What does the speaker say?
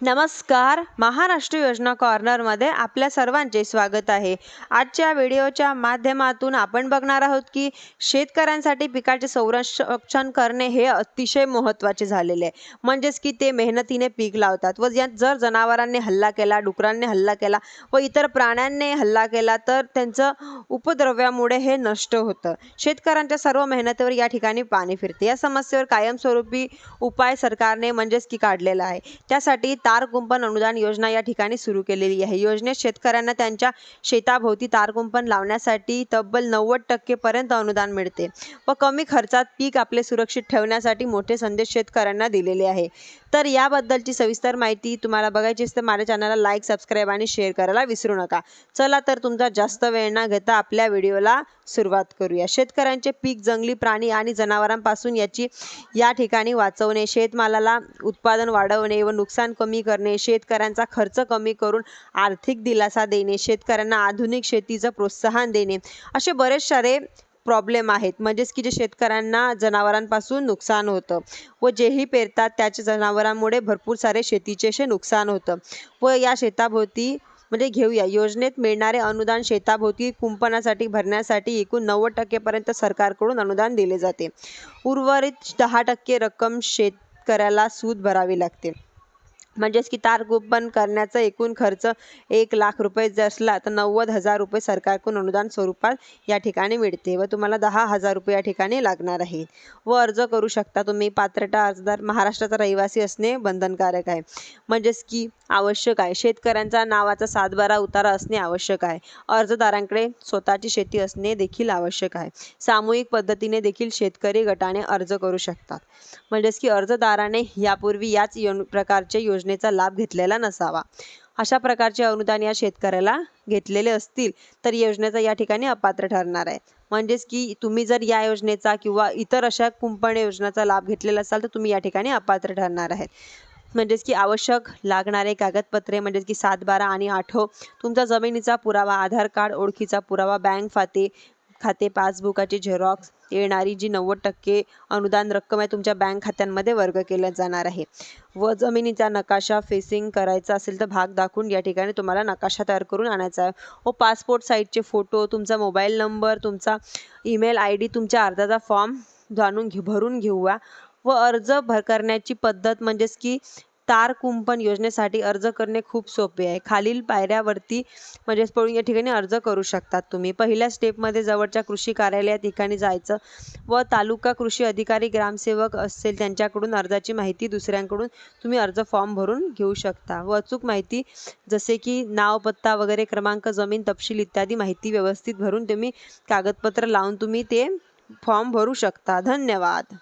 नमस्कार. महाराष्ट्र योजना कॉर्नरमध्ये आपल्या सर्वांचे स्वागत आहे. आजच्या व्हिडिओच्या माध्यमातून आपण बघणार आहोत की शेतकऱ्यांसाठी पिकाचे संरक्षण करणे हे अतिशय महत्त्वाचे झालेले आहे. म्हणजेच की ते मेहनतीने पीक लावतात व यात जर जनावरांनी हल्ला केला डुकरांनी हल्ला केला व इतर प्राण्यांनी हल्ला केला तर त्यांचं उपद्रव्यामुळे हे नष्ट होतं. शेतकऱ्यांच्या सर्व मेहनतीवर या ठिकाणी पाणी फिरते. या समस्येवर कायमस्वरूपी उपाय सरकारने म्हणजेच की काढलेला आहे. त्यासाठी तारकुंपण अनुदान योजना या ठिकाणी सुरू केलेली आहे. योजनेत शेतकऱ्यांना त्यांच्या शेताभोवती तारकुंपण लावण्यासाठी तब्बल नव्वद टक्केपर्यंत अनुदान मिळते व कमी खर्चात पीक आपले सुरक्षित ठेवण्यासाठी मोठे संदेश शेतकऱ्यांना दिलेले आहे. तर याबद्दलची सविस्तर माहिती तुम्हाला बघायची असते माझ्या चॅनलला लाईक सबस्क्राईब आणि शेअर करायला विसरू नका. चला तर तुमचा जास्त वेळ न घेता आपल्या व्हिडिओला सुरुवात करूया. शेतकऱ्यांचे पीक जंगली प्राणी आणि जनावरांपासून याची या ठिकाणी वाचवणे शेतमालाला उत्पादन वाढवणे व नुकसान कमी कमी करणे शेतकऱ्यांचा खर्च कमी करून आर्थिक दिलासा देणे शेतकऱ्यांना आधुनिक शेतीचं प्रोत्साहन देणे असे बरेच सारे प्रॉब्लेम आहेत. म्हणजेच की जे शेतकऱ्यांना जनावरांपासून नुकसान होतं व जेही पेरतात त्याच्या जनावरांमुळे भरपूर सारे शेतीचे असे नुकसान होतं. व या शेताभोवती म्हणजे घेऊया. योजनेत मिळणारे अनुदान शेताभोवती कुंपणासाठी भरण्यासाठी एकूण नव्वद टक्केपर्यंत सरकारकडून अनुदान दिले जाते. उर्वरित दहा टक्के रक्कम शेतकऱ्याला सूद भरावी लागते. म्हणजेच की तार कुंपण करण्याचा एकूण खर्च एक लाख रुपये जर असला तर नव्वद हजार रुपये सरकारकडून अनुदान स्वरूपात या ठिकाणी मिळते व तुम्हाला दहा हजार रुपये या ठिकाणी लागणार आहे व अर्ज करू शकता तुम्ही. पात्रता अर्जदार महाराष्ट्राचा रहिवासी असणे बंधनकारक आहे. म्हणजेच की आवश्यक आहे. शेतकऱ्यांचा नावाचा सातबारा उतारा असणे आवश्यक आहे. अर्जदारांकडे स्वतःची शेती असणे देखील आवश्यक आहे. सामूहिक पद्धतीने देखील शेतकरी गटाने अर्ज करू शकतात. म्हणजेच की अर्जदाराने यापूर्वी याच प्रकारचे योजना योजनेचा लाभ घेतलेला नसावा. अशा प्रकारचे अनुदान या शेतकऱ्याला घेतलेले असतील तर योजनेचा या ठिकाणी अपात्र ठरणार आहे. म्हणजेच की तुम्ही जर या योजनेचा किंवा इतर अशा कुंपण योजनेचा लाभ घेतलेला असाल तर तुम्ही या ठिकाणी अपात्र ठरणार आहेत. म्हणजेच की आवश्यक लागणारे कागदपत्रे म्हणजेच की सात बारा आणि आठव तुमचा जमिनीचा पुरावा आधार कार्ड ओळखीचा पुरावा बँक खाते खाते पासबुकाची झेरॉक्स येणारी जी नव्वद टक्के अनुदान रक्कम आहे तुमच्या बँक खात्यांमध्ये वर्ग केल्या जाणार आहे. व जमिनीचा नकाशा फेसिंग करायचा असेल तर भाग दाखवून या ठिकाणी तुम्हाला नकाशा तयार करून आणायचा आहे. व पासपोर्ट साईजचे फोटो तुमचा मोबाईल नंबर तुमचा ईमेल आय डी तुमच्या अर्जाचा फॉर्म जाणून घे भरून घेऊया. व अर्ज भर करण्याची पद्धत म्हणजेच की तार कुंपण योजनेसाठी अर्ज करणे खूप सोपे आहे. खालील पायऱ्यावरती म्हणजेच पळून या ठिकाणी अर्ज करू शकतात तुम्ही. पहिल्या स्टेपमध्ये जवळच्या कृषी कार्यालया ठिकाणी जायचं व तालुका कृषी अधिकारी ग्रामसेवक असेल त्यांच्याकडून अर्जाची माहिती दुसऱ्यांकडून तुम्ही अर्ज फॉर्म भरून घेऊ शकता. व अचूक माहिती जसे की नाव पत्ता वगैरे क्रमांक जमीन तपशील इत्यादी माहिती व्यवस्थित भरून तुम्ही कागदपत्र लावून तुम्ही ते फॉर्म भरू शकता. धन्यवाद.